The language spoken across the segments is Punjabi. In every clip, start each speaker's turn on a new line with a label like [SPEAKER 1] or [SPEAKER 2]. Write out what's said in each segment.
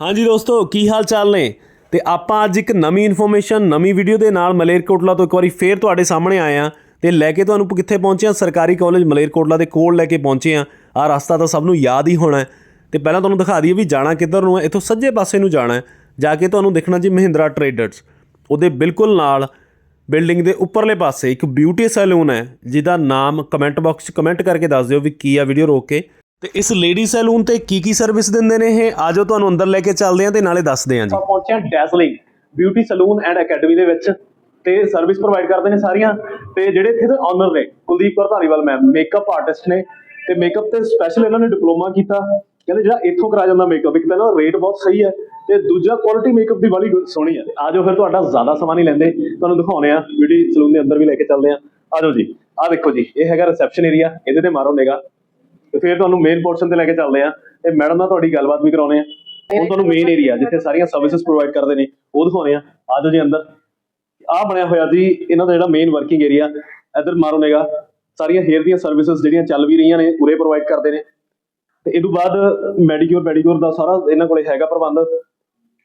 [SPEAKER 1] ਹਾਂਜੀ ਦੋਸਤੋ, ਕੀ ਹਾਲ ਚਾਲ ਨੇ? ਤੇ ਆਪਾਂ ਅੱਜ ਇੱਕ ਨਵੀਂ ਇਨਫੋਰਮੇਸ਼ਨ ਨਵੀਂ ਵੀਡੀਓ ਦੇ ਨਾਲ ਮਲੇਰਕੋਟਲਾ ਤੋਂ ਇੱਕ ਵਾਰੀ ਫੇਰ ਤੁਹਾਡੇ ਸਾਹਮਣੇ ਆਏ ਆ ਤੇ ਲੈ ਕੇ ਤੁਹਾਨੂੰ ਕਿੱਥੇ ਪਹੁੰਚੇ ਆ ਸਰਕਾਰੀ ਕਾਲਜ ਮਲੇਰਕੋਟਲਾ ਦੇ ਕੋਲ ਲੈ ਕੇ ਪਹੁੰਚੇ ਆ ਆ ਰਸਤਾ ਤਾਂ ਸਭ ਨੂੰ ਯਾਦ ਹੀ ਹੋਣਾ ਹੈ। ਤੇ ਪਹਿਲਾਂ ਤੁਹਾਨੂੰ ਦਿਖਾ ਦਈਏ ਵੀ ਜਾਣਾ ਕਿੱਧਰ ਨੂੰ ਹੈ, ਇੱਥੋਂ ਸੱਜੇ ਪਾਸੇ ਨੂੰ ਜਾਣਾ ਹੈ। ਜਾ ਕੇ ਤੁਹਾਨੂੰ ਦੇਖਣਾ ਜੀ ਮਹਿੰਦਰਾ ਟਰੇਡਰਸ ਉਹਦੇ ਬਿਲਕੁਲ ਨਾਲ ਬਿਲਡਿੰਗ ਦੇ ਉੱਪਰਲੇ ਪਾਸੇ ਇੱਕ ਬਿਊਟੀ ਸੈਲੂਨ ਹੈ, ਜਿਹਦਾ ਨਾਮ ਕਮੈਂਟ ਬਾਕਸ 'ਚ ਕਮੈਂਟ ਕਰਕੇ ਦੱਸ ਦਿਓ ਵੀ ਕੀ ਆ ਵੀਡੀਓ ਰੋਕ ਕੇ। ਤੇ ਇਸ ਲੇਡੀ ਸੈਲੂਨ ਤੇ ਕੀ ਕੀ ਸਰਵਿਸ ਦਿੰਦੇ ਨੇ ਇਹ? ਆਜੋ ਤੁਹਾਨੂੰ ਅੰਦਰ ਲੈ ਕੇ ਚੱਲਦੇ ਆਂ ਤੇ ਨਾਲੇ ਦੱਸਦੇ ਆਂ ਜੀ।
[SPEAKER 2] ਆਪਾਂ ਪਹੁੰਚੇ Dazzling Beauty Salon and Academy ਦੇ ਵਿੱਚ ਤੇ ਸਰਵਿਸ ਪ੍ਰੋਵਾਈਡ ਕਰਦੇ ਨੇ ਸਾਰੀਆਂ ਤੇ ਜਿਹੜੇ ਇੱਥੇ ਦੇ ਓਨਰ ਨੇ, Kuldeep Kaur Dhariwal ma'am makeup artist ਨੇ ਤੇ ਮੇਕਅਪ ਤੇ ਸਪੈਸ਼ਲ ਇਹਨਾਂ ਨੇ ਡਿਪਲੋਮਾ ਕੀਤਾ। ਕਹਿੰਦੇ ਜਿਹੜਾ ਇੱਥੋਂ ਕਰਾ ਜਾਂਦਾ ਮੇਕਅਪ ਇੱਕ ਤਾਂ ਨਾ ਰੇਟ ਬਹੁਤ ਸਹੀ ਹੈ ਤੇ ਦੂਜਾ ਕੁਆਲਿਟੀ ਮੇਕਅਪ ਦੀ ਬੜੀ ਸੋਹਣੀ ਹੈ। ਆਜੋ ਫਿਰ ਤੁਹਾਡਾ ਜ਼ਿਆਦਾ ਸਮਾਂ ਨਹੀਂ ਲੈਂਦੇ, ਤੁਹਾਨੂੰ ਦਿਖਾਉਣੇ ਆ ਬਿਊਟੀ ਸਲੂਨ ਦੇ ਅੰਦਰ ਵੀ ਲੈ ਕੇ ਚੱਲਦੇ ਆ ਆਜੋ ਜੀ, ਆਹ ਦੇਖੋ ਜੀ, ਇਹ ਹੈਗਾ ਰਿਸੈਪਸ਼ਨ ਏਰੀਆ ਇਹਦੇ ਤੇ ਮਾਰੋ ਨਿਗਾ ਤੇ ਫਿਰ ਤੁਹਾਨੂੰ ਮੇਨ ਪੋਰਸ਼ਨ ਤੇ ਲੈ ਕੇ ਚੱਲਦੇ ਆ ਤੇ ਮੈਡਮ ਨਾਲ ਤੁਹਾਡੀ ਗੱਲਬਾਤ ਵੀ ਕਰਾਉਣੇ ਆ ਹੁਣ ਤੁਹਾਨੂੰ ਮੇਨ ਏਰੀਆ ਜਿੱਥੇ ਸਾਰੀਆਂ ਸਰਵਿਸਿਜ਼ ਪ੍ਰੋਵਾਈਡ ਕਰਦੇ ਨੇ ਉਹ ਦਿਖਾਉਣੇ ਆ ਆਜੋ ਜੀ ਅੰਦਰ। ਆ ਬਣਿਆ ਹੋਇਆ ਜੀ ਇਹਨਾਂ ਦਾ ਜਿਹੜਾ ਮੇਨ ਵਰਕਿੰਗ ਏਰੀਆ ਇੱਧਰ ਮਾਰੋ ਨਿਗਾ ਸਾਰੀਆਂ ਹੇਅਰ ਦੀਆਂ ਸਰਵਿਸਿਜ਼ ਜਿਹੜੀਆਂ ਚੱਲ ਵੀ ਰਹੀਆਂ ਨੇ ਉਰੇ ਪ੍ਰੋਵਾਈਡ ਕਰਦੇ ਨੇ। ਤੇ ਇਹ ਤੋਂ ਬਾਅਦ ਮੈਡੀਕਿਉਰ ਪੈਡੀਕਿਉਰ ਦਾ ਸਾਰਾ ਇਹਨਾਂ ਕੋਲੇ ਹੈਗਾ ਪ੍ਰਬੰਧ।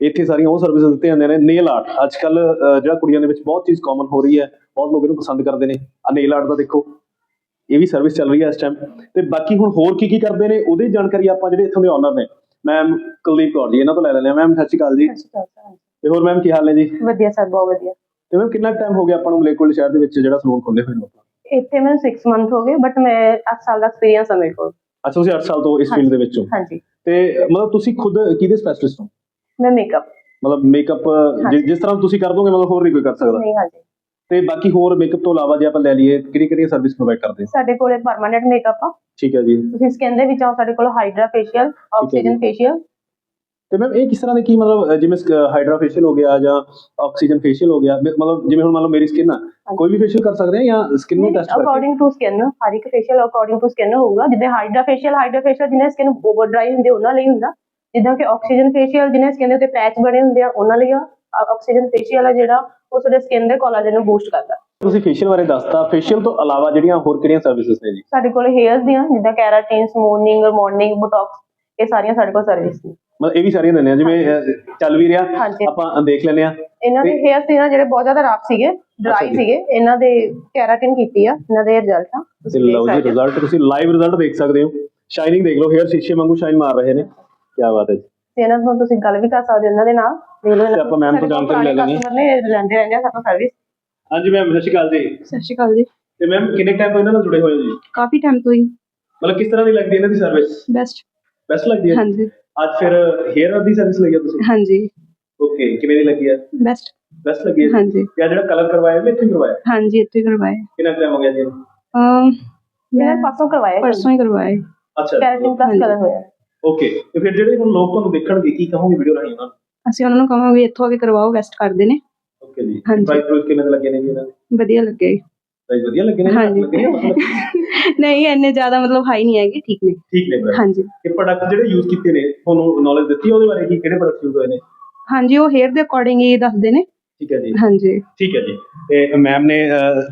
[SPEAKER 2] ਇੱਥੇ ਸਾਰੀਆਂ ਉਹ ਸਰਵਿਸਿਜ਼ ਦਿੱਤੇ ਜਾਂਦੇ ਨੇ ਨੇਲ ਆਰਟ ਅੱਜ ਕੱਲ ਜਿਹੜਾ ਕੁੜੀਆਂ ਦੇ ਵਿੱਚ ਬਹੁਤ ਚੀਜ਼ ਕਾਮਨ ਹੋ ਰਹੀ ਹੈ ਬਹੁਤ ਲੋਕ ਇਹਨੂੰ ਪਸੰਦ ਕਰਦੇ ਨੇ। ਆ ਨੇਲ ਆਰਟ ਦਾ ਦੇਖੋ। ਇਹ ਵੀ ਸਰਵਿਸ ਚੱਲ ਰਹੀ ਹੈ ਇਸ ਟਾਈਮ ਤੇ ਬਾਕੀ ਹੁਣ ਹੋਰ ਕੀ ਕੀ ਕਰਦੇ ਨੇ ਉਹਦੀ ਜਾਣਕਾਰੀ ਆਪਾਂ ਜਿਹੜੇ ਇੱਥੋਂ ਦੇ ਓਨਰ ਨੇ ਮੈਮ ਕੁਲਦੀਪ ਕੌਰ ਜੀ ਇਹਨਾਂ ਤੋਂ ਲੈ ਲੈਂਦੇ ਆ ਮੈਮ ਸਤਿ ਸ਼੍ਰੀ ਅਕਾਲ ਜੀ। ਤੇ ਹੋਰ ਮੈਮ ਕੀ ਹਾਲ ਨੇ ਜੀ?
[SPEAKER 3] ਵਧੀਆ ਸਰ ਬਹੁਤ ਵਧੀਆ।
[SPEAKER 2] ਤੇ ਮੈਮ ਕਿੰਨਾ ਟਾਈਮ ਹੋ ਗਿਆ ਆਪਾਂ ਨੂੰ ਮਲੇਰਕੋਟਲਾ ਸ਼ਹਿਰ ਦੇ ਵਿੱਚ ਜਿਹੜਾ ਸਲੂਨ ਖੋਲੇ ਹੋਏ ਨੂੰ ਆਪਾਂ?
[SPEAKER 3] ਇੱਥੇ ਮੈਨੂੰ 6 ਮੰਥ ਹੋ ਗਏ ਬਟ ਮੈਂ 8 ਸਾਲ ਦਾ ਐਕਸਪੀਰੀਅੰਸ ਹੈ ਮੇਰੇ ਕੋਲ।
[SPEAKER 2] ਅੱਛਾ ਤੁਸੀਂ 8 ਸਾਲ ਤੋਂ ਇਸ ਫੀਲਡ ਦੇ ਵਿੱਚ ਹੋ।
[SPEAKER 3] ਹਾਂਜੀ।
[SPEAKER 2] ਤੇ ਮਤਲਬ ਤੁਸੀਂ ਖੁਦ ਕਿਹਦੇ ਸਪੈਸ਼ਲਿਸਟ ਹੋ?
[SPEAKER 3] ਮੈਂ ਮੇਕਅਪ
[SPEAKER 2] ਮਤਲਬ ਮੇਕਅਪ ਜਿਸ ਤਰ੍ਹਾਂ ਤੁਸੀਂ ਕਰ ਦੋਗੇ ਮਤਲਬ ਹੋਰ ਨਹੀਂ ਕੋਈ ਕਰ ਸਕਦਾ?
[SPEAKER 3] ਨਹੀਂ ਹਾਂਜੀ।
[SPEAKER 2] ਤੇ ਬਾਕੀ ਹੋਰ ਮੇਕਅਪ ਤੋਂ ਇਲਾਵਾ ਜੇ ਆਪਾਂ ਲੈ ਲਈਏ ਕਿਹੜੀ ਕਿਹੜੀ ਸਰਵਿਸ ਪ੍ਰੋਵਾਈਡ ਕਰਦੇ? ਹੋ
[SPEAKER 3] ਸਾਡੇ ਕੋਲ ਪਰਮਾਨੈਂਟ ਮੇਕਅਪ ਆ।
[SPEAKER 2] ਠੀਕ ਹੈ ਜੀ।
[SPEAKER 3] ਤੁਸੀਂ ਸਕਿਨ ਦੇ ਵਿੱਚ ਆਓ ਸਾਡੇ ਕੋਲ ਹਾਈਡਰਾ ਫੇਸ਼ੀਅਲ ਆਕਸੀਜਨ ਫੇਸ਼ੀਅਲ
[SPEAKER 2] ਤੇ ਮੈਮ ਇਹ ਕਿਸ ਤਰ੍ਹਾਂ ਦੇ ਕੀ ਮਤਲਬ ਜਿਵੇਂ ਹਾਈਡਰਾ ਫੇਸ਼ੀਅਲ ਹੋ ਗਿਆ ਜਾਂ ਆਕਸੀਜਨ ਫੇਸ਼ੀਅਲ ਹੋ ਗਿਆ ਮਤਲਬ ਜਿਵੇਂ ਹੁਣ ਮੰਨ ਲਓ ਮੇਰੀ ਸਕਿਨ ਆ ਕੋਈ ਵੀ ਫੇਸ਼ੀਅਲ ਕਰ ਸਕਦੇ ਆ ਜਾਂ ਸਕਿਨ ਨੂੰ ਟੈਸਟ ਕਰਕੇ?
[SPEAKER 3] ਅਕੋਰਡਿੰਗ ਟੂ ਸਕਿਨ ਹਰ ਇੱਕ ਫੇਸ਼ੀਅਲ ਅਕੋਰਡਿੰਗ ਟੂ ਸਕਿਨ ਹੋਊਗਾ। ਜਿੱਦਾਂ ਹਾਈਡਰਾ ਫੇਸ਼ੀਅਲ ਹਾਈਡਰਾ ਫੇਸ਼ੀਅਲ ਜਿਹਨੇ ਸਕਿਨ ਓਵਰ ਡਰਾਈ ਹੁੰਦੇ ਉਹਨਾਂ ਲਈ ਹੁੰਦਾ। ਜਿੱਦਾਂ ਕਿ ਆਕਸੀਜਨ ਫੇਸ਼ੀਅਲ ਜਿਹਨੇ ਸਕਿਨ ਦੇ ਉੱਤੇ ਪੈਚ ਬਣੇ ਹੁੰਦੇ ਆ ਉਹਨਾਂ ਲਈ ਆ। ਆਕਸੀਜਨ ਫੇਸ਼ੀਅਲ ਆ ਜਿਹੜਾ ਉਹ ਤੁਹਾਡੇ ਸਕਿਨ ਦੇ ਕੋਲਾਜਨ ਨੂੰ ਬੂਸਟ ਕਰਦਾ।
[SPEAKER 2] ਤੁਸੀਂ ਫੇਸ਼ੀਅਲ ਬਾਰੇ ਦੱਸਤਾ। ਫੇਸ਼ੀਅਲ ਤੋਂ ਇਲਾਵਾ ਜਿਹੜੀਆਂ ਹੋਰ ਕਿਹੜੀਆਂ ਸਰਵਿਸਿਜ਼ ਨੇ ਜੀ?
[SPEAKER 3] ਸਾਡੇ ਕੋਲ ਹੇਅਰਸ ਦੀਆਂ ਜਿੱਦਾਂ ਕੈਰਾਟਿਨ ਸਮੂਥਨਿੰਗ ਮਾਰਨਿੰਗ ਬੋਟੌਕਸ ਇਹ ਸਾਰੀਆਂ ਸਾਡੇ ਕੋਲ ਸਰਵਿਸ ਨੇ।
[SPEAKER 2] ਮਤਲਬ ਇਹ ਵੀ ਸਾਰੀਆਂ ਦਿੰਦੇ ਆ ਜਿਵੇਂ ਚੱਲ ਵੀ ਰਿਹਾ
[SPEAKER 3] ਹਾਂਜੀ।
[SPEAKER 2] ਆਪਾਂ ਦੇਖ ਲੈਂਦੇ ਆ।
[SPEAKER 3] ਇਹਨਾਂ ਦੇ ਹੇਅਰ ਸੀ ਨਾ ਜਿਹੜੇ ਬਹੁਤ ਜ਼ਿਆਦਾ ਰਫ ਸੀਗੇ ਡਰਾਈ
[SPEAKER 2] ਜੀ।
[SPEAKER 3] ਸੀਗੇ ਇਹਨਾਂ ਦੇ ਕੈਰਾਟਿਨ ਕੀਤੀ ਆ ਇਹਨਾਂ ਦੇ ਰਿਜ਼ਲਟ ਆ।
[SPEAKER 2] ਤੇ
[SPEAKER 3] ਤੁਸੀਂ ਦੇਖ
[SPEAKER 2] ਲਓ ਜੀ
[SPEAKER 3] ਸਕਦੇ ਹੋ।
[SPEAKER 2] ਰਿਜ਼ਲਟ ਤੁਸੀਂ ਲਾਈਵ ਰਿਜ਼ਲਟ ਦੇਖ ਸਕਦੇ ਹੋ। ਸ਼ਾਈਨਿੰਗ ਦੇਖ ਲਓ ਹੇਅਰ ਸ਼ੀਸ਼ੇ ਵਾਂਗੂ ਸ਼ਾਈਨ ਮਾਰ ਰਹੇ ਨੇ। ਕੀ ਬਾਤ ਹੈ ਜੀ।
[SPEAKER 3] ਤੇ ਇਹਨਾਂ ਤੋਂ ਤੁਸੀਂ ਗੱਲ ਵੀ ਕਰ ਸਕਦੇ ਹੋ ਇਹਨਾਂ ਦੇ ਨਾਲ। ਦੇਖ ਲਓ
[SPEAKER 2] ਤੇ ਆਪਾਂ ma'am ਤੋਂ ਜਾਣਕਾਰੀ ਲੈ ਲੈਣੀ ਹੈ।
[SPEAKER 3] ਕਸਟਮਰ ਨੇ ਲੈਂਦੇ ਰਹਿੰਦੇ ਆ ਸਾਡਾ ਸਰਵਿਸ
[SPEAKER 2] ਹਾਂਜੀ ਮੈਮ ਸਤਿ ਸ਼੍ਰੀ ਅਕਾਲ ਜੀ।
[SPEAKER 4] ਸਤਿ ਸ਼੍ਰੀ ਅਕਾਲ ਜੀ।
[SPEAKER 2] ਤੇ ਮੈਮ ਕਿੰਨੇ ਟਾਈਮ ਤੋਂ ਇਹਨਾਂ ਨਾਲ ਜੁੜੇ ਹੋਏ ਹੋ ਜੀ?
[SPEAKER 4] ਕਾਫੀ ਟਾਈਮ ਤੋਂ ਹੀ।
[SPEAKER 2] ਮਤਲਬ ਕਿਸ ਤਰ੍ਹਾਂ ਦੀ ਲੱਗਦੀ ਹੈ ਇਹਨਾਂ ਦੀ ਸਰਵਿਸ
[SPEAKER 4] ਬੈਸਟ
[SPEAKER 2] ਬੈਸਟ ਲੱਗਦੀ ਹੈ?
[SPEAKER 4] ਹਾਂਜੀ।
[SPEAKER 2] ਅੱਜ ਫਿਰ ਹੇਅਰ ਦੀ ਸਰਵਿਸ ਲਈ ਆ ਤੁਸੀਂ?
[SPEAKER 4] ਹਾਂਜੀ।
[SPEAKER 2] ਓਕੇ ਕਿਵੇਂ ਦੀ ਲੱਗੀ ਹੈ?
[SPEAKER 4] ਬੈਸਟ
[SPEAKER 2] ਬੈਸਟ ਲੱਗੀ ਹੈ?
[SPEAKER 4] ਹਾਂਜੀ।
[SPEAKER 2] ਤੇ ਆਹ ਜਿਹੜਾ ਕਲਰ ਕਰਵਾਇਆ ਮੈਂ ਇੱਥੇ ਕਰਵਾਇਆ?
[SPEAKER 4] ਹਾਂਜੀ ਇੱਥੇ ਕਰਵਾਏ
[SPEAKER 2] ਕਿੰਨਾ ਟਾਈਮ ਹੋ ਗਿਆ ਜੀ ਇਹਨੂੰ?
[SPEAKER 4] ਅਮ
[SPEAKER 3] ਇਹਨਾਂ
[SPEAKER 4] ਮੈਂ
[SPEAKER 3] ਨੇ ਪਾਸੋਂ ਕਰਵਾਇਆ
[SPEAKER 4] ਪਰਸੋਂ ਹੀ ਕਰਵਾਏ
[SPEAKER 2] ਅੱਛਾ।
[SPEAKER 3] Keratin plus. ਕਲਰ ਹੋਇਆ।
[SPEAKER 2] ਓਕੇ ਤੇ ਫਿਰ ਜਿਹੜੇ ਹੁਣ ਲੋਕ ਤੁਹਾਨੂੰ ਦੇਖਣਗੇ ਕੀ ਕਹੋਗੇ ਵੀਡੀਓ ਰਾਹੀਂ ਉਹਨਾਂ ਨੂੰ?
[SPEAKER 4] ਅਸੀਂ ਉਹਨਾਂ ਨੂੰ ਕਹਾਂਗੇ ਇੱਥੋਂ ਆ ਕੇ ਕਰਵਾਓ ਬੈਸਟ ਕਰਦੇ ਨੇ।
[SPEAKER 2] ਓਕੇ ਜੀ।
[SPEAKER 4] ਹਾਂਜੀ।
[SPEAKER 2] ਪ੍ਰਾਈਸ ਪ੍ਰੂਫ ਕਿੰਨੇ ਦੇ ਲੱਗੇ ਨੇ ਜੀ ਇਹਨਾਂ ਦੇ?
[SPEAKER 4] ਵਧੀਆ ਲੱਗੇ।
[SPEAKER 2] ਪ੍ਰਾਈਸ ਵਧੀਆ ਲੱਗੇ ਨੇ?
[SPEAKER 4] ਹਾਂਜੀ।
[SPEAKER 2] ਲੱਗੇ ਨੇ ਮਤਲਬ?
[SPEAKER 4] ਨਹੀਂ ਇੰਨੇ ਜ਼ਿਆਦਾ ਮਤਲਬ ਹਾਈ ਨਹੀਂ ਹੈਗੇ ਠੀਕ ਨੇ।
[SPEAKER 2] ਠੀਕ ਨੇ ਬ్రో
[SPEAKER 4] ਹਾਂਜੀ।
[SPEAKER 2] ਇਹ ਪ੍ਰੋਡਕਟ ਜਿਹੜੇ ਯੂਜ਼ ਕੀਤੇ ਨੇ ਤੁਹਾਨੂੰ ਨੌਲੇਜ ਦਿੱਤੀ ਉਹਦੇ ਬਾਰੇ ਕੀ ਕਿਹੜੇ ਪ੍ਰੋਡਕਟ ਯੂਜ਼ ਹੋਏ ਨੇ?
[SPEAKER 4] ਹਾਂਜੀ ਉਹ ਹੇਅਰ ਦੇ ਅਕੋਰਡਿੰਗ ਹੀ ਦੱਸਦੇ ਨੇ।
[SPEAKER 2] ਠੀਕ ਹੈ ਜੀ।
[SPEAKER 4] ਹਾਂਜੀ।
[SPEAKER 2] ਠੀਕ ਹੈ ਜੀ। ਤੇ ਮੈਮ ਨੇ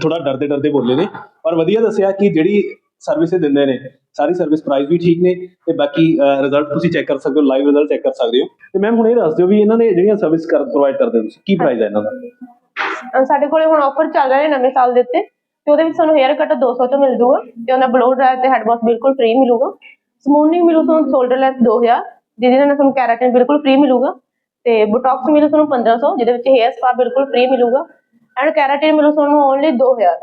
[SPEAKER 2] ਥੋੜਾ ਡਰਦੇ ਡਰਦੇ ਬੋਲੇ ਨੇ। ਪਰ ਵਧੀਆ ਦੱਸਿਆ ਕਿ ਜਿਹੜੀ ਸਰਵਿਸ ਇਹ ਦਿੰਦੇ ਨੇ। ਸਾਰੀ ਸਰਵਿਸ ਪ੍ਰਾਈਸ ਵੀ ਠੀਕ ਨੇ ਤੇ ਬਾਕੀ ਰਿਜ਼ਲਟ ਤੁਸੀਂ ਚੈੱਕ ਕਰ ਸਕਦੇ ਹੋ ਲਾਈਵ ਰਿਜ਼ਲਟ ਚੈੱਕ ਕਰ ਸਕਦੇ ਹੋ। ਤੇ ਮੈਮ ਹੁਣ ਇਹ ਦੱਸ ਦਿਓ ਵੀ ਇਹਨਾਂ ਨੇ ਜਿਹੜੀਆਂ ਸਰਵਿਸ ਕਰ ਪ੍ਰੋਵਾਈਡ ਕਰਦੇ ਤੁਸੀਂ, ਕੀ ਪ੍ਰਾਈਸ ਹੈ ਇਹਨਾਂ ਦਾ?
[SPEAKER 3] ਸਾਡੇ ਕੋਲੇ ਹੁਣ ਆਫਰ ਚੱਲ ਰਿਹਾ ਹੈ ਨਵੇਂ ਸਾਲ ਦੇ ਉੱਤੇ, ਤੇ ਉਹਦੇ ਵਿੱਚ ਤੁਹਾਨੂੰ ਹੇਅਰ ਕੱਟ 200 ਤੋਂ ਮਿਲ ਜੂਗਾ ਤੇ ਉਹਨਾਂ ਬਲੋ ਡਰਾਈ ਤੇ ਹੈਡ ਵਾਸ਼ ਬਿਲਕੁਲ ਫ੍ਰੀ ਮਿਲੂਗਾ। ਸਮੂਥਨਿੰਗ ਮਿਲੂ ਤੁਹਾਨੂੰ ਸ਼ੋਲਡਰ ਲੈਂਥ 2000 ਜਿਹਦੇ ਨਾਲ ਤੁਹਾਨੂੰ ਕੈਰਾਟਿਨ ਬਿਲਕੁਲ ਫ੍ਰੀ ਮਿਲੂਗਾ ਤੇ ਬੋਟੌਕਸ ਮਿਲੂ ਤੁਹਾਨੂੰ 1500 ਜਿਹਦੇ ਵਿੱਚ ਹੇਅਰ ਸਪਾ ਬਿਲਕੁਲ ਫ੍ਰੀ ਮਿਲੂਗਾ। ਐਂਡ ਕੈਰਾਟਿਨ ਮਿਲੂ ਤੁਹਾਨੂੰ ਓਨਲੀ 2000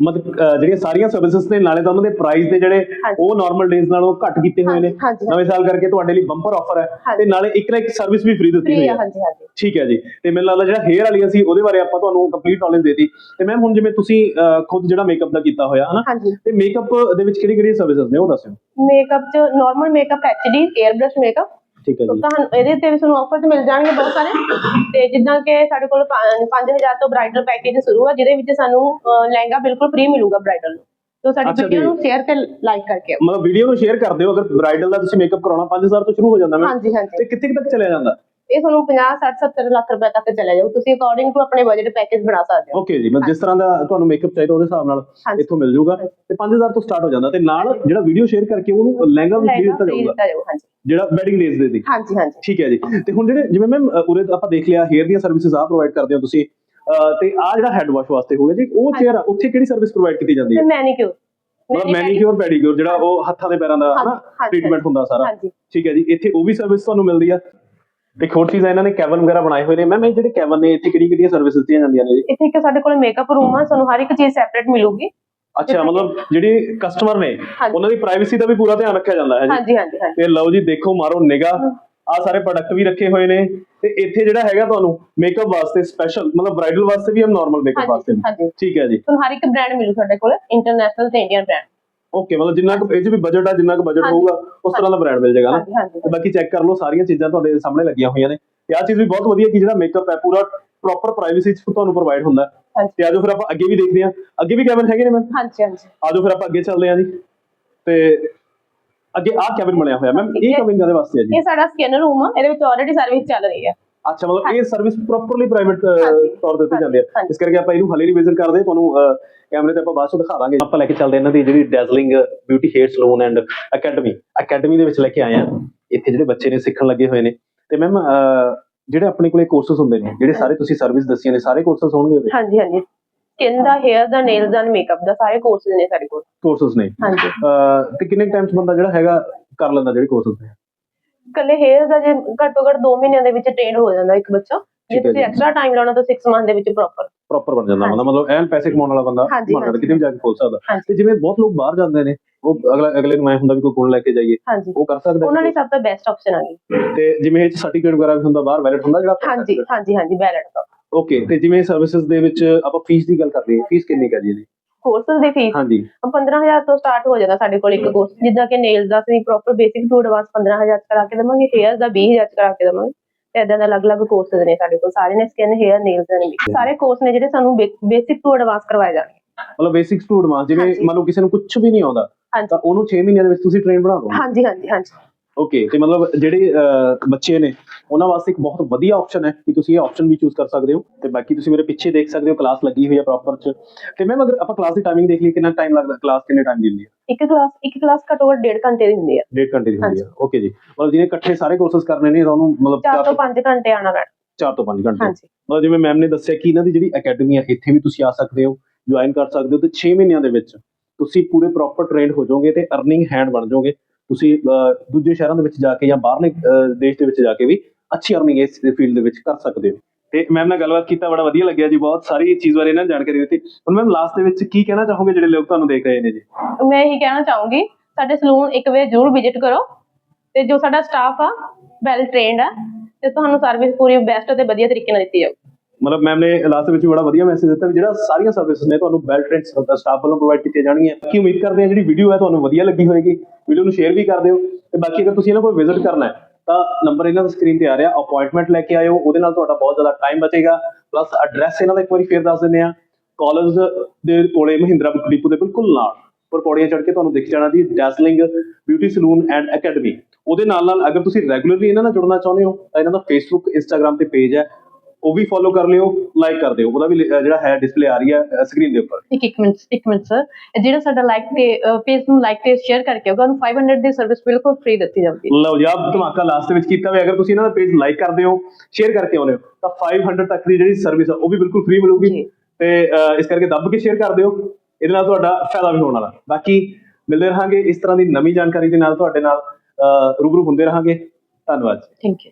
[SPEAKER 2] ਮਤਲਬ ਅਹ, ਜਿਹੜੀਆਂ ਸਾਰੀਆਂ ਸਰਵਿਸਿਜ਼ ਨੇ ਨਾਲੇ ਤਾਂ ਉਹਨਾਂ ਦੇ ਪ੍ਰਾਈਸ ਦੇ ਜਿਹੜੇ
[SPEAKER 3] ਹਾਂਜੀ।
[SPEAKER 2] ਉਹ ਨਾਰਮਲ ਡੇਜ਼ ਨਾਲੋਂ ਘੱਟ ਕੀਤੇ ਹੋਏ ਨੇ।
[SPEAKER 3] ਹਾਂਜੀ।
[SPEAKER 2] ਨਵੇਂ ਸਾਲ ਕਰਕੇ ਤੁਹਾਡੇ ਲਈ ਬੰਪਰ ਆਫਰ ਹੈ।
[SPEAKER 3] ਹਾਂਜੀ।
[SPEAKER 2] ਤੇ ਨਾਲੇ ਇੱਕ ਨਾ ਇੱਕ ਸਰਵਿਸ ਵੀ ਫ੍ਰੀ ਦਿੱਤੀ ਹੋਈ ਹੈ।
[SPEAKER 3] ਹਾਂਜੀ ਹਾਂਜੀ।
[SPEAKER 2] ਠੀਕ ਹੈ ਜੀ। ਤੇ ਮੈਨੂੰ ਲੱਗਦਾ ਜਿਹੜਾ ਹੇਅਰ ਵਾਲੀਆਂ ਸੀ ਉਹਦੇ ਬਾਰੇ ਆਪਾਂ ਤੁਹਾਨੂੰ ਕੰਪਲੀਟ ਨੌਲੇਜ ਦੇਤੀ। ਤੇ ਮੈਮ ਹੁਣ ਜਿਵੇਂ ਤੁਸੀਂ ਅਹ, ਖੁਦ ਜਿਹੜਾ ਮੇਕਅਪ ਦਾ ਕੀਤਾ ਹੋਇਆ ਹਨਾ?
[SPEAKER 3] ਹਾਂਜੀ।
[SPEAKER 2] ਤੇ ਮੇਕਅਪ ਦੇ ਵਿੱਚ ਕਿਹੜੀ ਕਿਹੜੀ ਸਰਵਿਸਿਜ਼ ਨੇ ਉਹ ਦੱਸਿਓ।
[SPEAKER 3] ਮੇਕਅਪ ਚ normal makeup HD air brush makeup
[SPEAKER 2] ਠੀਕ ਹੈ
[SPEAKER 3] ਤਾਂ
[SPEAKER 2] ਜੀ।
[SPEAKER 3] ਇਹਦੇ ਤੇ ਵੀ ਤੁਹਾਨੂੰ ਆਫਰ ਮਿਲ ਜਾਣਗੇ ਬਹੁਤ ਸਾਰੇ। ਤੇ ਜਿੱਦਾਂ ਕਿ ਸਾਡੇ ਕੋਲ 5000 ਤੋਂ ਬ੍ਰਾਈਡਲ ਪੈਕੇਜ ਸ਼ੁਰੂ ਆ ਜਿਹਦੇ ਵਿੱਚ ਸਾਨੂੰ ਲਹਿੰਗਾ ਬਿਲਕੁਲ ਫ੍ਰੀ ਮਿਲੂਗਾ ਬ੍ਰਾਈਡਲ ਨੂੰ। ਤੋਂ ਸਾਡੀ ਵੀਡੀਓ। ਨੂੰ ਸ਼ੇਅਰ ਤੇ ਲਾਈਕ ਕਰਕੇ।
[SPEAKER 2] ਮਤਲਬ ਵੀਡੀਓ ਨੂੰ ਸ਼ੇਅਰ ਕਰ ਦਿਓ ਅਗਰ ਬ੍ਰਾਈਡਲ ਦਾ ਤੁਸੀਂ ਮੇਕਅਪ ਕਰਾਉਣਾ 5000 ਤੋਂ ਸ਼ੁਰੂ ਹੋ ਜਾਂਦਾ ਮੈਮ
[SPEAKER 3] ਹਾਂਜੀ ਹਾਂਜੀ।
[SPEAKER 2] ਤੇ ਕਿੱਥੇ ਤੱਕ ਚਲਿਆ ਜਾਂਦਾ?
[SPEAKER 3] ਇਹ ਤੁਹਾਨੂੰ 50 60 70 ਲੱਖ ਰੁਪਏ ਤੱਕ ਚਲੇ ਜਾਊ। ਤੁਸੀਂ ਅਕੋਰਡਿੰਗ ਟੂ ਆਪਣੇ ਬਜਟ ਪੈਕੇਜ ਬਣਾ ਸਕਦੇ ਹੋ।
[SPEAKER 2] ਓਕੇ ਜੀ ਮਤਲਬ ਜਿਸ ਤਰ੍ਹਾਂ ਦਾ ਤੁਹਾਨੂੰ ਮੇਕਅਪ ਚਾਹੀਦਾ ਉਹਦੇ ਹਿਸਾਬ ਨਾਲ। ਇੱਥੋਂ ਮਿਲ ਜਾਊਗਾ। ਤੇ 5000 ਤੋਂ ਸਟਾਰਟ ਹੋ ਜਾਂਦਾ ਤੇ ਨਾਲ ਜਿਹੜਾ ਵੀਡੀਓ ਸ਼ੇਅਰ ਕਰਕੇ ਉਹਨੂੰ ਲਹਿੰਗਾ ਵੀ ਫ੍ਰੀ ਦਿੱਤਾ ਜਾਊਗਾ। ਜਿਹੜਾ ਵੈਡਿੰਗ ਡੇਜ਼ ਦੇ ਦੀ
[SPEAKER 3] ਹਾਂਜੀ ਹਾਂਜੀ।
[SPEAKER 2] ਠੀਕ ਹੈ ਜੀ। ਤੇ ਹੁਣ ਜਿਹੜੇ ਜਿਵੇਂ ਮੈਮ ਉਰੇ ਆਪਾਂ ਦੇਖ ਲਿਆ ਹੇਅਰ ਦੀਆਂ ਸਰਵਿਸਿਜ਼ ਆ ਪ੍ਰੋਵਾਈਡ ਕਰਦੇ ਹੋ ਤੁਸੀਂ। ਤੇ ਆ ਜਿਹੜਾ ਹੈਡ ਵਾਸ਼ ਵਾਸਤੇ ਹੋ ਗਿਆ ਜੀ ਉਹ ਚੇਅਰ ਉੱਥੇ ਕਿਹੜੀ ਸਰਵਿਸ ਪ੍ਰੋਵਾਈਡ ਕੀਤੀ ਜਾਂਦੀ ਹੈ?
[SPEAKER 3] ਮੈਨੀਕਿਉਰ
[SPEAKER 2] ਮਤਲਬ ਮੈਨੀਕਿਉਰ ਪੈਡੀਕਿਉਰ ਜਿਹੜਾ ਉਹ ਹੱਥਾਂ ਦੇ ਪੈਰਾਂ ਦਾ ਹਨਾ ਟ੍ਰੀਟਮੈਂਟ ਹੁੰਦਾ ਸਾਰਾ। ਠੀਕ ਹੈ ਜੀ ਇੱਥੇ ਉਹ ਵੀ ਸਰਵਿਸ ਤੁਹਾਨੂੰ ਮਿਲਦੀ ਆ। ਤੇ ਇੱਕ ਹੋਰ ਚੀਜ਼ ਆ ਇਹਨਾਂ ਨੇ ਕੈਬਨ ਵਗੈਰਾ ਬਣਾਏ ਹੋਏ ਨੇ। ਮੈਮ ਇਹ ਜਿਹੜੇ ਕੈਬਨ ਨੇ ਇੱਥੇ ਕਿਹੜੀ ਕਿਹੜੀਆਂ ਸਰਵਿਸਿਜ਼ ਦਿੱਤੀਆਂ ਜਾਂਦੀਆਂ ਨੇ ਜੀ?
[SPEAKER 3] ਇੱਥੇ ਇੱਕ ਸਾਡੇ ਕੋਲ ਮੇਕਅਪ ਰੂਮ ਆ ਤੁਹਾਨੂੰ ਹਰ ਇੱਕ ਚੀਜ਼ ਸੈਪਰੇਟ ਮਿਲੂਗੀ।
[SPEAKER 2] ਅੱਛਾ ਮਤਲਬ ਜਿਹੜੇ ਕਸਟਮਰ ਨੇ
[SPEAKER 3] ਹਾਂਜੀ।
[SPEAKER 2] ਉਹਨਾਂ ਦੀ ਪ੍ਰਾਈਵੇਸੀ ਦਾ ਵੀ ਪੂਰਾ ਧਿਆਨ ਰੱਖਿਆ ਜਾਂਦਾ ਹੈ ਜੀ।
[SPEAKER 3] ਹਾਂਜੀ ਹਾਂਜੀ ਹਾਂਜੀ।
[SPEAKER 2] ਤੇ ਲਓ ਜੀ ਦੇਖੋ ਮਾਰੋ ਨਿਗਾ ਆ ਸਾਰੇ ਪ੍ਰੋਡਕਟ ਵੀ ਰੱਖੇ ਹੋਏ ਨੇ। ਤੇ ਇੱਥੇ ਜਿਹੜਾ ਹੈਗਾ ਤੁਹਾਨੂੰ ਮੇਕਅਪ ਵਾਸਤੇ ਸਪੈਸ਼ਲ ਮਤਲਬ ਬ੍ਰਾਈਡਲ ਵਾਸਤੇ ਵੀ ਹੈ ਨਾਰਮਲ ਮੇਕਅਪ ਵਾਸਤੇ
[SPEAKER 3] ਹਾਂਜੀ
[SPEAKER 2] ਵੀ
[SPEAKER 3] ਹਾਂਜੀ।
[SPEAKER 2] ਠੀਕ ਹੈ ਜੀ।
[SPEAKER 3] ਤੁਹਾਨੂੰ ਹਰ ਇੱਕ ਬ੍ਰਾਂਡ ਮਿਲੂ ਸਾਡੇ ਕੋਲ ਇੰਟਰਨੈਸ਼ਨਲ ਤੇ ਇੰਡੀਅਨ ਬ੍ਰਾਂਡ
[SPEAKER 2] ਓਕੇ ਮਤਲਬ ਜਿੰਨਾ ਕੁ ਇਹ 'ਚ ਵੀ ਬਜਟ ਆ ਜਿੰਨਾ ਕੁ ਬਜਟ
[SPEAKER 3] ਹਾਂਜੀ।
[SPEAKER 2] ਹੋਊਗਾ ਉਸ ਤਰ੍ਹਾਂ ਦਾ ਬ੍ਰਾਂਡ ਮਿਲ ਜਾਏਗਾ ਨਾ।
[SPEAKER 3] ਹਾਂਜੀ ਹਾਂਜੀ।
[SPEAKER 2] ਤੇ ਬਾਕੀ ਚੈੱਕ ਕਰ ਲਓ ਸਾਰੀਆਂ ਚੀਜ਼ਾਂ ਤੁਹਾਡੇ ਸਾਹਮਣੇ ਲੱਗੀਆਂ ਹੋਈਆਂ ਨੇ। ਤੇ ਆਹ ਚੀਜ਼ ਵੀ ਬਹੁਤ ਵਧੀਆ ਕਿ ਜਿਹੜਾ ਮੇਕਅਪ ਹੈ ਪੂਰਾ ਪ੍ਰੋਪਰ ਪ੍ਰਾਈਵੇਸੀ ਚ ਤੁਹਾਨੂੰ ਪ੍ਰੋਵਾਈਡ ਹੁੰਦਾ। ਹੈ।
[SPEAKER 3] ਹਾਂਜੀ।
[SPEAKER 2] ਤੇ ਆਜੋ ਫਿਰ ਆਪਾਂ ਅੱਗੇ ਵੀ ਦੇਖਦੇ ਹਾਂ। ਅੱਗੇ ਵੀ ਕੈਬਨ ਹੈਗੇ ਨੇ ਮੈਮ
[SPEAKER 3] ਹਾਂਜੀ ਹਾਂਜੀ।
[SPEAKER 2] ਆਜੋ ਫਿਰ ਆਪਾਂ ਅੱਗੇ ਚੱਲਦੇ ਹਾਂ ਜੀ। ਤੇ ਅੱਗੇ ਆਹ ਕੈਬਨ ਬਣਿਆ ਹੋਇਆ। ਮੈਮ ਇਹ ਕੈਬਨ ਕਾਦੇ ਵਾਸਤੇ ਹੈ ਜੀ?
[SPEAKER 3] ਇਹ ਸਾਡਾ ਸਕੈਨਰ ਰੂਮ ਆ ਇਹਦੇ ਵਿੱਚ ਆਲਰੇਡੀ ਸਰਵਿਸ ਚੱਲ ਰਹੀ ਹੈ
[SPEAKER 2] ਅੱਛਾ ਮਤਲਬ ਇਹ ਸਰਵਿਸ ਪ੍ਰੋਪਰਲੀ ਪ੍ਰਾਈਵੇਟ। ਤੌਰ ਤੇ ਦਿੱਤੀ ਜਾਂਦੀ ਹੈ। ਇਸ ਕਰਕੇ ਆਪਾਂ ਇਹਨੂੰ ਹਲੇ ਨਹੀਂ ਵਿਜ਼ਿਟ ਕਰਦੇ ਤੁਹਾਨੂੰ ਕੈਮਰੇ ਤੇ ਆਪਾਂ ਬਾਅਦ ਚ ਦਿਖਾ ਦਾਂਗੇ। ਆਪਾਂ ਲੈ ਕੇ ਚੱਲਦੇ ਇਹਨਾਂ ਦੀ ਜਿਹੜੀ Dazzling Beauty Hair Salon and Academy Academy ਦੇ ਵਿੱਚ ਲੈ ਕੇ ਆਏ ਆ ਇੱਥੇ ਜਿਹੜੇ ਬੱਚੇ ਨੇ ਸਿੱਖਣ ਲੱਗੇ ਹੋਏ ਨੇ। ਤੇ ਮੈਮ ਜਿਹੜੇ ਆਪਣੇ ਕੋਲੇ ਕੋਰਸਸ ਹੁੰਦੇ ਨੇ ਜਿਹੜੇ ਸਾਰੇ ਤੁਸੀਂ ਸਰਵਿਸ ਦੱਸੀਆਂ ਨੇ ਸਾਰੇ ਕੋਰਸਸ ਹੋਣਗੇ ਉਹਦੇ?
[SPEAKER 3] ਹਾਂਜੀ ਹਾਂਜੀ। ਸਕਿਨ ਦਾ ਹੇਅਰ ਦਾ ਨੇਲਸ ਦਾ ਮੇਕਅਪ ਦਾ ਸਾਰੇ ਕੋਰਸਿਸ ਨੇ ਸਾਡੇ ਕੋਲ।
[SPEAKER 2] ਕੋਰਸਸ ਨੇ।
[SPEAKER 3] ਹਾਂਜੀ।
[SPEAKER 2] ਤੇ ਕਿੰਨੇ ਟਾਈਮ ਚ ਬੰਦਾ ਜਿਹੜਾ ਹੈਗਾ ਕਰ ਲੈਂਦਾ ਜਿਹੜੇ ਕੋਰਸਸ ਨੇ?
[SPEAKER 3] ਕੱਲੇ ਹੇਅਰ ਦਾ ਜੇ ਘੱਟੋ ਘੱਟ 2 ਮਹੀਨਿਆਂ ਦੇ ਵਿੱਚ ਟ੍ਰੇਨ ਹੋ ਜਾਂਦਾ ਇੱਕ ਬੱਚਾ ਜੇ ਤੁਸੀਂ। ਐਕਸਟਰਾ ਟਾਈਮ ਲਾਉਣਾ ਤਾਂ 6 ਮੰਥ ਦੇ ਵਿੱਚ ਪ੍ਰੋਪਰ
[SPEAKER 2] ਪ੍ਰੋਪਰ ਬਣ ਜਾਂਦਾ ਮਤਲਬ ਐਨ ਪੈਸੇ ਕਮਾਉਣ ਵਾਲਾ ਬੰਦਾ
[SPEAKER 3] ਹਾਂਜੀ।
[SPEAKER 2] ਕਿਤੇ ਵੀ ਜਾ ਕੇ ਖੋਲ ਸਕਦਾ। ਤੇ ਜਿਵੇਂ ਬਹੁਤ ਲੋਕ ਬਾਹਰ ਜਾਂਦੇ ਨੇ ਉਹ ਅਗਲਾ ਅਗਲੇ ਨੂੰ ਐ ਹੁੰਦਾ ਵੀ ਕੋਈ ਗੁਣ ਲੈ ਕੇ ਜਾਈਏ ਉਹ ਕਰ ਸਕਦਾ
[SPEAKER 3] ਉਹਨਾਂ ਲਈ ਸਭ ਤੋਂ ਬੈਸਟ ਆਪਸ਼ਨ ਆ ਗਈ
[SPEAKER 2] ਤੇ ਜਿਵੇਂ ਇਹ ਸਰਟੀਫਿਕੇਟ ਵਗੈਰਾ ਵੀ ਹੁੰਦਾ ਬਾਹਰ ਵੈਲਿਡ ਹੁੰਦਾ ਜਿਹੜਾ
[SPEAKER 3] ਹਾਂਜੀ ਹਾਂਜੀ ਹਾਂਜੀ ਬੈਲਟ ਦਾ।
[SPEAKER 2] ਓਕੇ ਤੇ ਜਿਵੇਂ ਸਰਵਿਸਿਜ਼ ਦੇ ਵਿੱਚ ਆਪਾਂ ਫੀਸ ਦੀ ਗੱਲ ਕਰਦੇ ਹਾਂ ਫੀਸ ਕਿੰਨੀ ਕੁ ਜੀ ਇਹਦੀ?
[SPEAKER 3] ਕੋਰਸਸ ਦੀ ਫੀਸ
[SPEAKER 2] ਹਾਂਜੀ।
[SPEAKER 3] 15000 ਤੋਂ ਸਟਾਰਟ ਹੋ ਜਾਂਦਾ ਸਾਡੇ ਕੋਲ ਇੱਕ ਕੋਰਸ ਜਿੱਦਾਂ ਕਿ ਨੇਲਸ ਦਾ ਅਸੀਂ ਪ੍ਰੋਪਰ ਬੇਸਿਕ ਟੂ ਐਡਵਾਂਸ 15000 ਚ ਕਰਾ ਕੇ ਦੇਵਾਂਗੇ ਹੇਅਰ ਦਾ 20000 ਚ ਕਰਾ ਕੇ ਦੇਵਾਂਗੇ ਤੇ ਇਦਾਂ ਦਾ ਅਲੱਗ-ਅਲੱਗ ਕੋਰਸਸ ਨੇ ਸਾਡੇ ਕੋਲ ਸਾਰੇ ਨੇ ਸਕਿਨ ਹੇਅਰ ਨੇਲਸ ਦੇ ਨੇ। ਸਾਰੇ ਕੋਰਸ ਨੇ ਜਿਹੜੇ ਸਾਨੂੰ ਬੇਸਿਕ ਟੂ ਐਡਵਾਂਸ ਕਰਵਾਏ ਜਾਣਗੇ।
[SPEAKER 2] ਮਤਲਬ ਬੇਸਿਕਸ ਟੂ ਐਡਵਾਂਸ ਜਿਵੇਂ। ਮੰਨ ਲਓ ਕਿਸੇ ਨੂੰ ਕੁਝ ਵੀ ਨਹੀਂ ਆਉਂਦਾ ਤਾਂ ਉਹਨੂੰ 6 ਮਹੀਨਿਆਂ ਦੇ ਵਿੱਚ ਤੁਸੀਂ ਟ੍ਰੇਨ ਬਣਾ ਦਿਓ
[SPEAKER 3] ਹਾਂਜੀ ਹਾਂਜੀ ਹਾਂਜੀ।
[SPEAKER 2] ਓਕੇ ਤੇ ਮਤਲਬ ਜਿਹੜੇ ਬੱਚੇ ਨੇ ਉਹਨਾਂ ਵਾਸਤੇ ਇੱਕ ਬਹੁਤ ਵਧੀਆ ਆਪਸ਼ਨ ਹੈ ਕਿ ਤੁਸੀਂ ਇਹ ਆਪਸ਼ਨ ਵੀ ਚੂਜ਼ ਕਰ ਸਕਦੇ ਹੋ ਤੇ ਬਾਕੀ ਤੁਸੀਂ ਮੇਰੇ ਪਿੱਛੇ ਦੇਖ ਸਕਦੇ ਹੋ ਕਲਾਸ ਲੱਗੀ ਹੋਈ ਹੈ ਪ੍ਰੋਪਰ ਚ। ਤੇ ਮੈਮ ਅਗਰ ਆਪਾਂ ਕਲਾਸ ਦੀ ਟਾਈਮਿੰਗ ਦੇਖ ਲਈਏ ਕਿੰਨਾ ਟਾਈਮ ਲੱਗਦਾ ਕਲਾਸ ਕਿੰਨੇ ਟਾਈਮ ਦੀ ਹੁੰਦੀ ਹੈ?
[SPEAKER 3] ਇੱਕ ਕਲਾਸ ਇੱਕ ਕਲਾਸ ਘੱਟੋ ਘੱਟ 1.5 ਘੰਟੇ ਦੀ ਹੁੰਦੀ ਹੈ।
[SPEAKER 2] ਡੇਢ ਘੰਟੇ ਦੀ ਹੁੰਦੀ ਹੈ। ਓਕੇ ਜੀ। ਮਤਲਬ ਜਿਹਨੇ ਇਕੱਠੇ ਸਾਰੇ ਕੋਰਸਸ ਕਰਨੇ ਨੇ ਤਾਂ ਉਹਨੂੰ ਮਤਲਬ
[SPEAKER 3] 4 ਤੋਂ 5 ਘੰਟੇ ਆਣਾ ਪੈਣਾ।
[SPEAKER 2] 4 ਤੋਂ 5 ਘੰਟੇ।
[SPEAKER 3] ਹਾਂਜੀ।
[SPEAKER 2] ਮਤਲਬ ਜਿਵੇਂ ਮੈਮ ਨੇ ਦੱਸਿਆ ਕਿ ਇਹਨਾਂ ਦੀ ਜਿਹੜੀ ਅਕੈਡਮੀ ਹੈ ਇੱਥੇ ਵੀ ਤੁਸੀਂ ਆ ਸਕਦੇ ਹੋ ਜੁਆਇਨ ਕਰ ਸਕਦੇ ਹੋ ਤੇ 6 ਮਹੀਨਿਆਂ ਦੇ ਵਿੱਚ ਤੁਸੀਂ ਪੂਰੇ ਪ੍ਰੋਪਰ ਟ੍ਰੇਨਡ ਹੋ ਜਾਓਗੇ ਤੇ ਅਰਨਿੰਗ ਹੈਂਡ ਬਣ ਜਾਓਗੇ। ਤੁਸੀਂ ਦੂਜੇ ਸ਼ਹਿਰਾਂ ਦੇ ਵਿੱਚ ਜਾ ਕੇ ਜਾਂ ਬਾਹਰਲੇ ਦੇਸ਼ ਦੇ ਵਿੱਚ ਜਾ ਕੇ ਵੀ ਅੱਛੀ ਅਰਨਿੰਗ ਇਸ ਫੀਲਡ ਦੇ ਵਿੱਚ ਕਰ ਸਕਦੇ ਹੋ। ਤੇ ਮੈਮ ਨਾਲ ਗੱਲਬਾਤ ਕੀਤਾ, ਬੜਾ ਵਧੀਆ ਲੱਗਿਆ ਜੀ, ਬਹੁਤ ਸਾਰੀ ਚੀਜ਼ ਬਾਰੇ ਇਹਨਾਂ ਜਾਣਕਾਰੀ ਦਿੱਤੀ। ਹੁਣ ਮੈਮ ਲਾਸਟ ਦੇ ਵਿੱਚ ਕੀ ਕਹਿਣਾ ਚਾਹੋਗੇ ਜਿਹੜੇ ਲੋਕ ਤੁਹਾਨੂੰ ਦੇਖ ਰਹੇ ਨੇ ਜੀ?
[SPEAKER 3] ਮੈਂ ਇਹੀ ਕਹਿਣਾ ਚਾਹੂੰਗੀ, ਸਾਡੇ ਸਲੂਨ ਇੱਕ ਵਾਰ ਜ਼ਰੂਰ ਵਿਜ਼ਿਟ ਕਰੋ। ਤੇ ਜੋ ਸਾਡਾ ਸਟਾਫ ਆ ਵੈਲ ਟ੍ਰੇਨਡ ਆ, ਤੇ ਤੁਹਾਨੂੰ ਸਰਵਿਸ ਪੂਰੀ ਬੈਸਟ ਤੇ ਵਧੀਆ ਤਰੀਕੇ ਨਾਲ ਦਿੱਤੀ ਜਾਊਗੀ
[SPEAKER 2] ਮਤਲਬ ਮੈਮ ਨੇ ਲਾਸਟ ਵਿੱਚ ਵੀ ਬੜਾ ਵਧੀਆ ਮੈਸੇਜ ਦਿੱਤਾ ਵੀ ਜਿਹੜਾ ਸਾਰੀਆਂ ਸਰਵਿਸਿਜ਼ ਨੇ ਤੁਹਾਨੂੰ ਵੈਲ ਟ੍ਰੇਨਡ ਸਟਾਫ ਵੱਲੋਂ ਪ੍ਰੋਵਾਈਡ ਕੀਤੀਆਂ ਜਾਣਗੀਆਂ। ਕੀ ਉਮੀਦ ਕਰਦੇ ਹਾਂ ਜਿਹੜੀ ਵੀਡੀਓ ਹੈ ਤੁਹਾਨੂੰ ਵਧੀਆ ਲੱਗੀ ਹੋਏਗੀ? ਵੀਡੀਓ ਨੂੰ ਸ਼ੇਅਰ ਵੀ ਕਰ ਦਿਓ ਤੇ ਬਾਕੀ ਅਗਰ ਤੁਸੀਂ ਇਹਨਾਂ ਕੋਲ ਵਿਜ਼ਿਟ ਕਰਨਾ ਹੈ, ਤਾਂ ਨੰਬਰ ਇਹਨਾਂ ਦਾ ਸਕਰੀਨ ਤੇ ਆ ਰਿਹਾ। ਅਪਾਇੰਟਮੈਂਟ ਲੈ ਕੇ ਆਇਓ, ਉਹਦੇ ਨਾਲ ਤੁਹਾਡਾ ਬਹੁਤ ਜ਼ਿਆਦਾ ਟਾਈਮ ਬਚੇਗਾ। ਪਲੱਸ ਐਡਰੈਸ ਇਹਨਾਂ ਦਾ ਇੱਕ ਵਾਰੀ ਫੇਰ ਦੱਸ ਦਿੰਦੇ ਆ ਕਾਲਜ ਦੇ ਕੋਲੇ ਮਹਿੰਦਰਾ ਬੁੱਕ ਡਿਪੂ ਦੇ ਬਿਲਕੁਲ ਨਾਲ। ਪਰ ਪੌੜੀਆਂ ਚੜ੍ਹ ਕੇ ਤੁਹਾਨੂੰ ਦਿਖ ਜਾਣਾ ਜੀ Dazzling Beauty Salon and Academy ਉਹਦੇ ਨਾਲ ਨਾਲ ਅਗਰ ਤੁਸੀਂ ਰੈਗੂਲਰਲੀ ਇਹਨਾਂ ਨਾਲ ਜੁੜਨਾ ਚਾਹੁੰਦੇ ਹੋ, ਤਾਂ ਇਹਨਾਂ ਦਾ ਫੇਸਬੁੱਕ ਇੰਸਟਾਗ੍ਰam ਤੇ ਪੇਜ ਹੈ। ਉਹ ਵੀ ਫੋਲੋ ਕਰ ਲਿਓ ਲਾਈਕ ਕਰ ਦਿਓ। ਉਹਦਾ ਵੀ ਜਿਹੜਾ ਹੈ ਡਿਸਪਲੇ ਆ ਰਹੀ ਹੈ ਸਕਰੀਨ ਦੇ ਉੱਪਰ।
[SPEAKER 3] ਇੱਕ ਇੱਕ ਮਿੰਟ ਇੱਕ ਮਿੰਟ ਸਰ ਜਿਹੜਾ ਸਾਡਾ ਲਾਈਕ ਤੇ ਪੇਜ ਨੂੰ ਲਾਈਕ ਤੇ ਸ਼ੇਅਰ ਕਰਕੇ ਹੋਗਾ ਉਹਨੂੰ 500 ਦੀ ਸਰਵਿਸ ਬਿਲਕੁਲ ਫ੍ਰੀ ਦਿੱਤੀ ਜਾਊਗੀ।
[SPEAKER 2] ਲਓ ਜੀ ਆਪ ਧਮਾਕਾ ਲਾਸਟ ਦੇ ਵਿੱਚ ਕੀਤਾ ਹੋਇਆ। ਅਗਰ ਤੁਸੀਂ ਇਹਨਾਂ ਦਾ ਪੇਜ ਲਾਈਕ ਕਰਦੇ ਹੋ ਸ਼ੇਅਰ ਕਰਕੇ ਆਉਂਦੇ ਹੋ ਤਾਂ 500 ਤੱਕ ਦੀ ਜਿਹੜੀ ਸਰਵਿਸ ਆ ਉਹ ਵੀ ਬਿਲਕੁਲ ਫ੍ਰੀ ਮਿਲੂਗੀ। ਤੇ ਇਸ ਕਰਕੇ ਦੱਬ ਕੇ ਸ਼ੇਅਰ ਕਰ ਦਿਓ। ਇਹਦੇ ਨਾਲ ਤੁਹਾਡਾ ਫਾਇਦਾ ਵੀ ਹੋਣ ਵਾਲਾ। ਬਾਕੀ ਮਿਲਦੇ ਰਹਾਂਗੇ ਇਸ ਤਰ੍ਹਾਂ ਦੀ ਨਵੀਂ ਜਾਣਕਾਰੀ ਦੇ ਨਾਲ ਤੁਹਾਡੇ ਨਾਲ ਰੂਬਰੂ ਹੁੰਦੇ ਰਹਾਂਗੇ। ਧੰਨਵਾਦ
[SPEAKER 3] ਥੈਂਕ ਯੂ